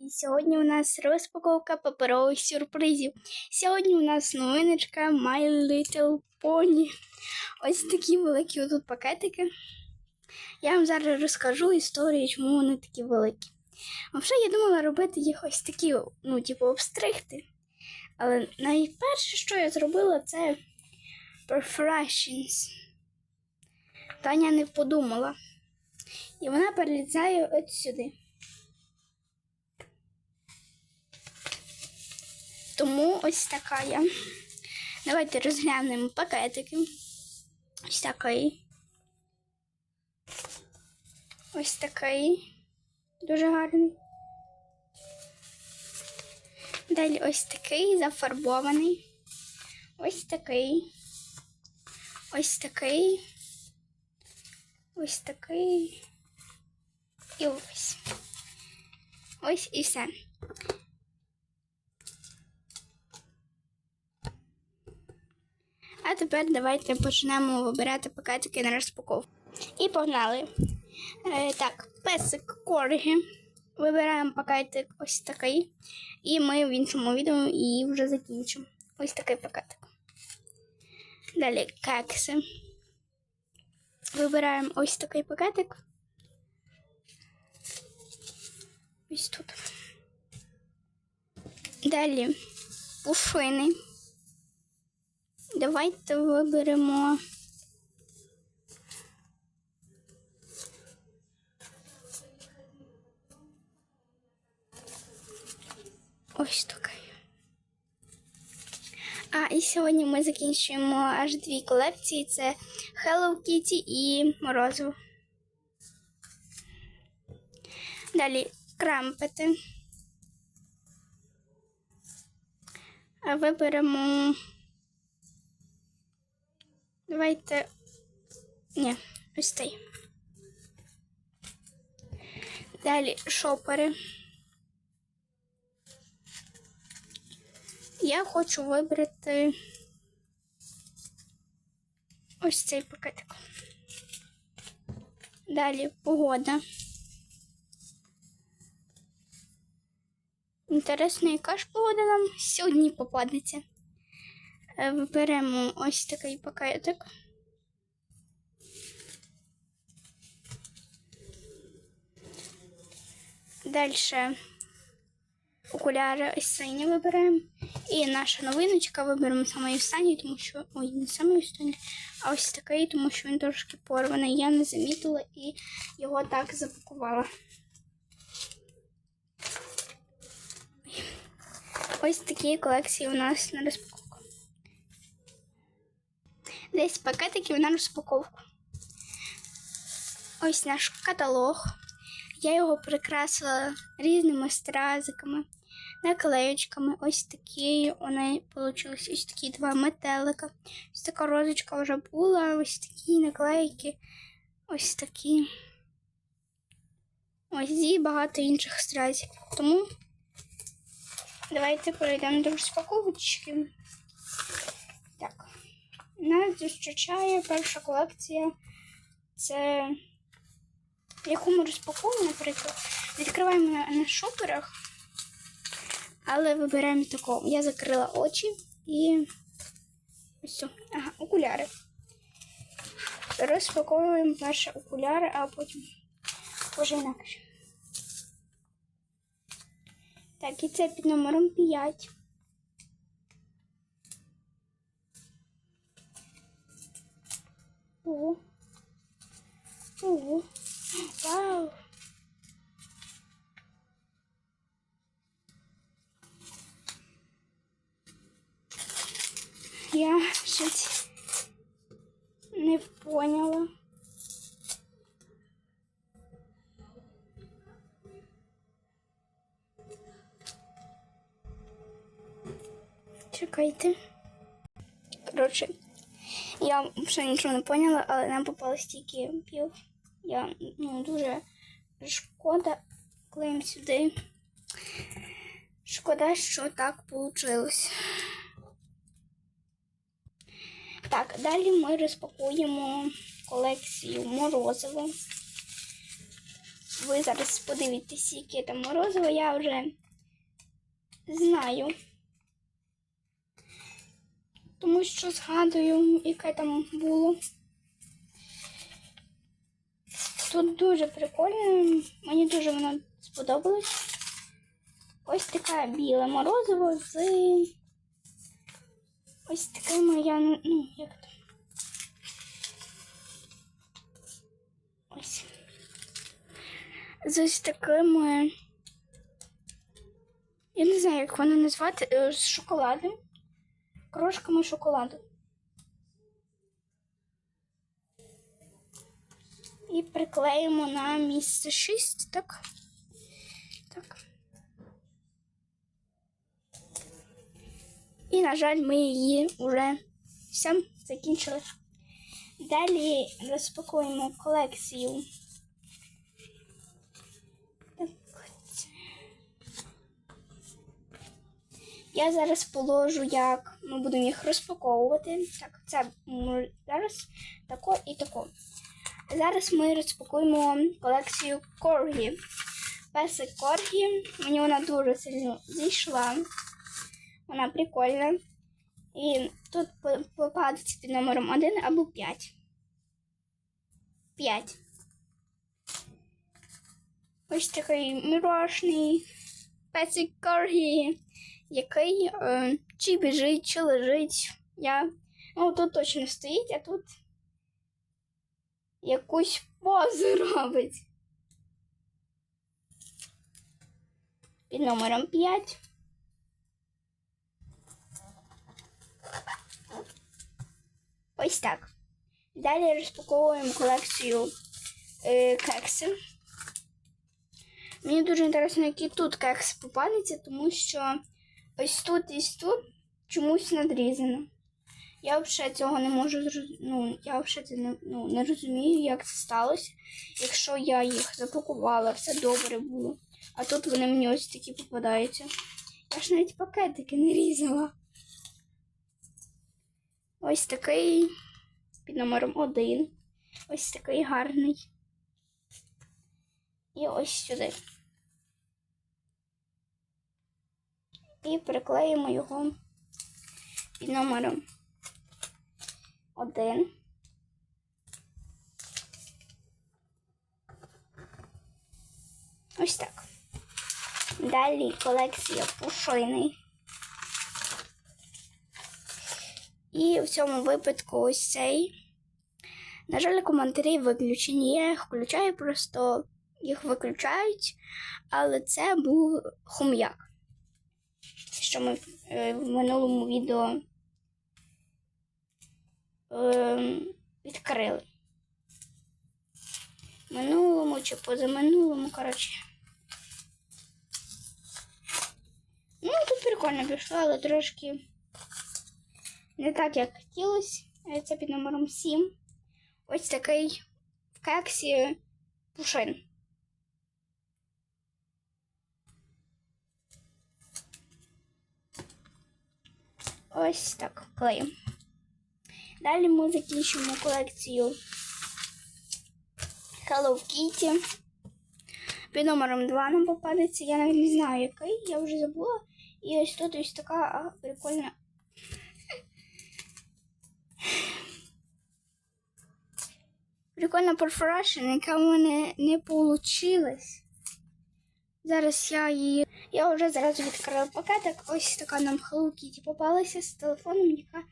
І сьогодні у нас розпаковка паперових сюрпризів. Сьогодні у нас новиночка My Little Pony. Ось такі великі тут пакетики. Я вам зараз розкажу історію, чому вони такі великі. Взагалі, я думала робити їх ось такі, ну, типу, обстригти. Але найперше, що я зробила, це perforations. Таня не подумала. І вона перелізає от сюди. Тому ось така я. Давайте розглянемо пакетики. Ось такий. Ось такий. Дуже гарний. Далі ось такий зафарбований. Ось такий. Ось такий. Ось такий. І ось. Ось і все. А тепер давайте почнемо вибирати пакетики на розпаковку. І погнали. Е, так, песик корги. Вибираємо пакетик ось такий. І ми в іншому відео її вже закінчимо. Ось такий пакетик. Далі кекси. Вибираємо ось такий пакетик. Ось тут. Далі пушини. Давайте виберемо. Ось такий. А, і сьогодні ми закінчуємо аж дві колекції: це Hello Kitty і Морозиво. Далі крампети. Виберемо. Давайте. Ні, ось цей. Далі шопери. Я хочу вибрати ось цей пакетик. Далі погода. Інтересно, яка ж погода нам сьогодні попадеться. Е, виберемо ось такий пакетик. Далі окуляри ось сині виберемо. І наша новиночка виберемо саме останній, тому що... Ой, не саме останній, а ось такий, тому що він трошки порваний. Я не замітила і його так запакувала. Ось такі колекції у нас на розпаковці. 10 пакетиків на розпаковку. Ось наш каталог. Я його прикрасила різними стразиками, наклеючками. Ось такі. У неї вийшли ось такі два метелика. Ось така розочка вже була, ось такі наклейки, ось такі. Ось і багато інших стразів. Тому давайте перейдемо до розпаковочки. Нас зустрічає перша колекція. Це яку ми розпаковуємо, наприклад, відкриваємо на, на шоперах, але вибираємо такого. Я закрила очі і ось. Ага, окуляри. Розпаковуємо перше окуляри, а потім вже інакше. Так, і це під номером 5. Ого. Ого. Вау! Я щось не поняла. Чекайте. Коротше, я вже нічого не поняла, але нам попало стільки пів. Я ну, дуже шкода клеїм сюди. Шкода, що так вийшло. Так, далі ми розпакуємо колекцію морозиво. ви зараз подивитесь, яке там морозиво, я вже знаю. Тому що згадую, яке там було. Тут дуже прикольно, мені дуже воно сподобалось. Ось таке біле морозиво з ось такими я не- ну, як там. Ось. З ось такими. Я не знаю, як воно назвати, е, з шоколадом. Крошками шоколаду. І приклеїмо на місце 6, так? Так. І, на жаль, ми її вже все закінчили. Далі розпакуємо колекцію. Я зараз положу, як ми будемо їх розпаковувати. Так, це зараз тако і тако. Зараз ми розпакуємо колекцію Коргі. Песик Коргі. Мені вона дуже сильно зійшла. Вона прикольна. І тут по- попадеться під номером 1 або 5. 5. Ось такий мірошний песик Коргі, який е, чи біжить, чи лежить. Я, ну, тут точно стоїть, а тут якусь позу робить. Під номером 5. Ось так. Далі розпаковуємо колекцію е, кексів. Мені дуже інтересно, які тут кекси попадуться, тому що ось тут і тут чомусь надрізано. Я взагалі цього не можу ну, я взагалі не, ну, не розумію, як це сталося. Якщо я їх запакувала, все добре було. А тут вони мені ось такі попадаються. Я ж навіть пакетики не різала. Ось такий під номером 1. Ось такий гарний. І ось сюди. І приклеїмо його під номером 1. Ось так. Далі колекція пушини. І в цьому випадку ось цей. На жаль, коментарі виключені. Я їх включаю, просто їх виключають. Але це був хум'як. Що ми е, в минулому відео е, відкрили. Минулому чи позаминулому, коротше. Ну, тут прикольно пішло, але трошки не так, як хотілося. Е, Це під номером 7. Ось такий в кексі пушин. Ось так клеїмо. Далі ми закінчимо колекцію Hello Kitty. Під номером 2 нам попадеться. Я навіть не знаю, який, я вже забула. І ось тут ось така прикольна. Прикольна перфорашн, яка в мене не вийшла. Зараз я її. Я вже зразу відкрила пакетик. Ось така нам Kitty попалася з телефоном, яка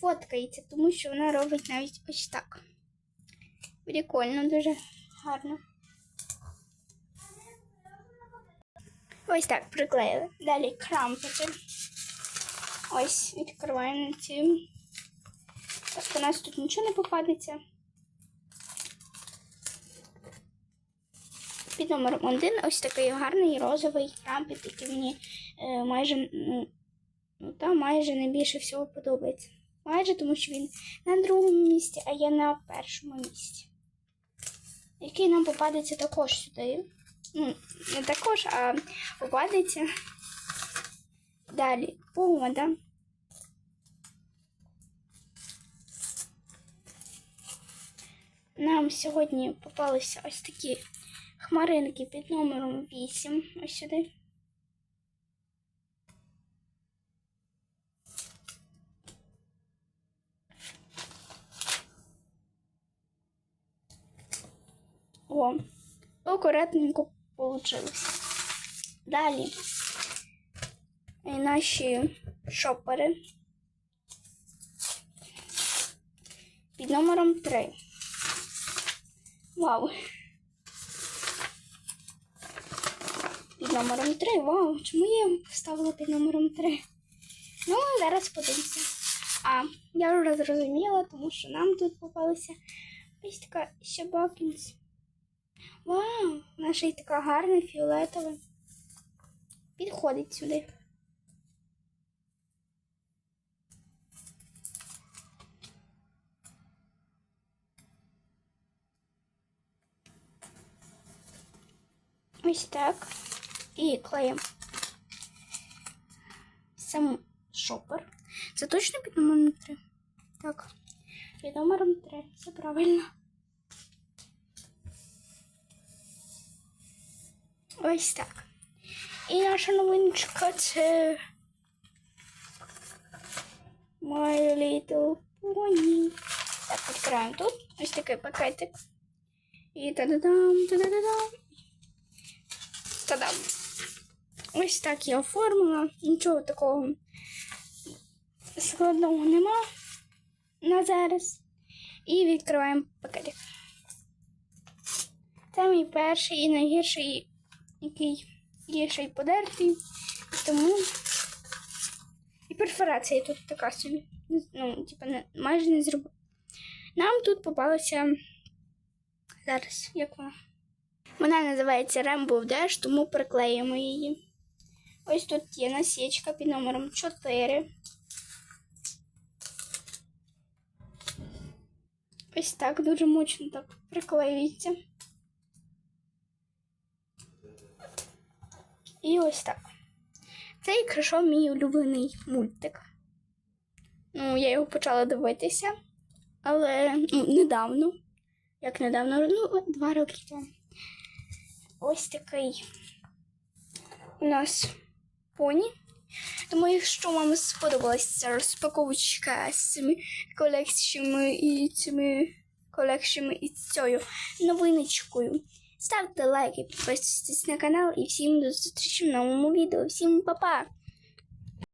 фоткається, тому що вона робить навіть ось так. Прикольно, дуже гарно. Ось так приклеїли. Далі крампики. Ось, відкриваємо ці. Так, у нас тут нічого не попадеться. Під номером 1 ось такий гарний розовий крампик, який мені е, майже, ну, та майже найбільше всього подобається. Майже тому що він на другому місці, а я на першому місці. Який нам попадеться також сюди. Ну, не також, а попадеться. Далі помада. Нам сьогодні попалися ось такі хмаринки під номером 8. Ось сюди. О, акуратненько получилось. Далі е, наші шопери під номером 3. Вау. Номером 3. Вау. Чому я його поставила під номером 3? Ну, зараз подивимося. А, я вже зрозуміла, тому що нам тут попалася ось така щебакінс. Вау, наша й така гарна фіолетова. Підходить сюди. Ось так. І клеїмо сам шопер. Це точно під номером 3? Так. Під номером 3. Все правильно. Ось так. І наша новиночка це My Little Pony. Так, відкриваємо тут. Ось такий пакетик. І та-да-дам, та-да-да-дам. Та-дам. Ось так я оформила. Нічого такого складного нема на зараз. І відкриваємо пакетик. Це мій перший і найгірший, який є ще й подертий. Тому і перфорація тут така собі. Ну, типа, не, майже не зробила. Нам тут попалася зараз, як вона? Вона називається Rainbow Dash, тому приклеїмо її. Ось тут є насічка під номером 4. Ось так дуже мощно так приклеюється. І ось так. Це якщо мій улюблений мультик. Ну, я його почала дивитися, але ну, недавно. Як недавно, ну, два роки тому. Ось такий у нас поні. Тому, якщо вам сподобалася розпаковочка з цими колекціями і цими колекціями і цією новиночкою, ставте лайки, підписуйтесь на канал і всім до зустрічі в новому відео. Всім па-па!